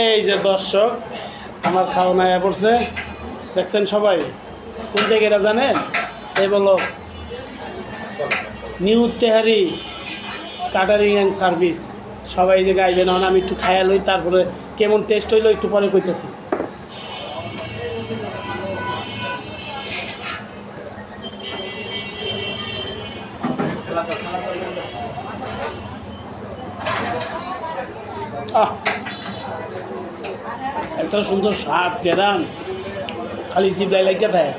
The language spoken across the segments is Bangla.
এই যে দর্শক, আমার খাওয়া পড়ছে। দেখছেন সবাই? কোন জায়গাটা জানেন এই বলো। New Tehari catering and service সবাই যে গাইবে, না আমি একটু খাইয়া লই, তারপরে কেমন টেস্ট হইল একটু পরে কইতেছি। আহ এত সুন্দর স্বাদ গেরাম খালি জিবলাই লাগিয়ে দেয়।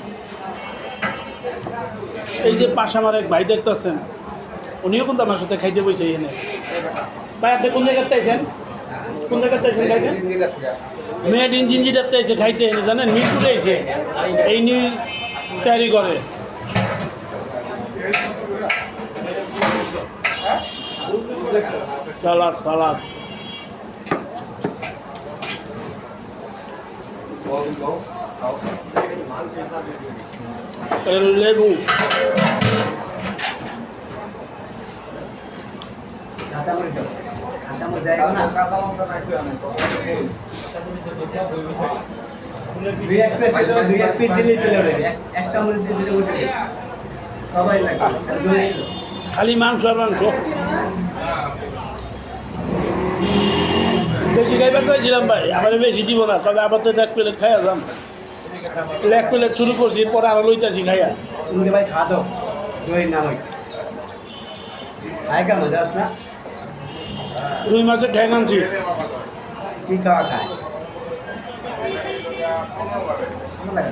এই যে পাশে আমার এক ভাই দেখতেছেন উনিও কিন্তু আমার সাথে খাইতে বসে এখানে ভাই আপনি কোন জায়গাতে আইছেন? কোন জায়গাতে আইছেন খাইতে মেড ইন জিঞ্জিরাতে। আইছে খাইতে এনে। জানেন মিরপুরে আইছে। এই নিউ তৈরি করে সালাদ সালাদ। লেবু খালি মাংস মাংস। বেশি খাইবার চাইছিলাম ভাই আমার বেশি দিব না তবে আবার তো এক প্লেট খাইয়া যাম। এক প্লেট শুরু করছি পরে আরও লইতাছি খাইয়া। তুমি ভাই খা দাও দই না নয় খায় কেন যাস না রুই মাছের ঠ্যাং আনছি। কি খাওয়া খায়? ভালো লাগে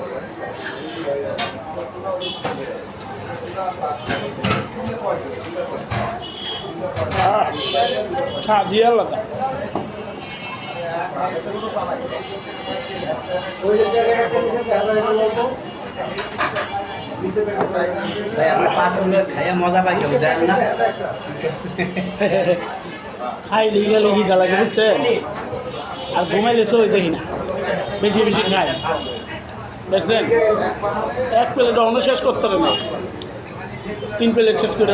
সাজিয়ে আলাদা ভাই মজা পাই না খাই লিখে লিখি গালাকে বুঝছেন আর ঘুমাইলে সই দেখি না। বেশি খায়। দেখছেন এক প্লেট অন্য শেষ করতে পারে না তিন প্লেট শেষ করে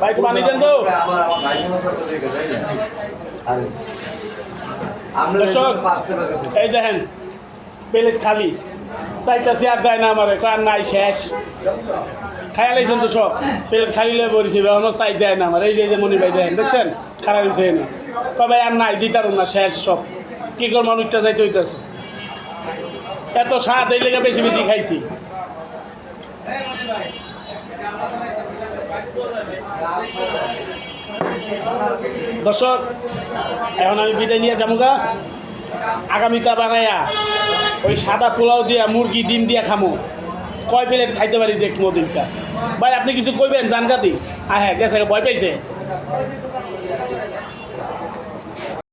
ভাই পানি দেন তো দর্শক, এই দেখেন, প্লেট খালি। চারটা চেয়ার দেয় না আমার কার নাই, শেষ। খাইয়া লাইছেন তো সব। প্লেট খালি লয়ে বলিছে এখনও চাই দেয় না আমার। এই যে মনি ভাই দেখেন দেখছেন খারাপ হয়েছে তবে আর নাই দিতার না, শেষ সব। কি কর মানুষটা যাইতে হইতেছে। এত স্বাদ, এই লেগে বেশি বেশি খাইছি। দর্শক, এখন আমি বিদায় নিয়ে যাব গা। আগামীটা বানাইয়া ওই সাদা পোলাও দিয়া, মুরগি, ডিম দিয়া খামো। কয় প্লেট খাইতে পারি দেখব দিনটা? ভাই, আপনি কিছু কইবেন জানকাতি হ্যাঁ হ্যাঁ গেছে, ভয় পাইছে?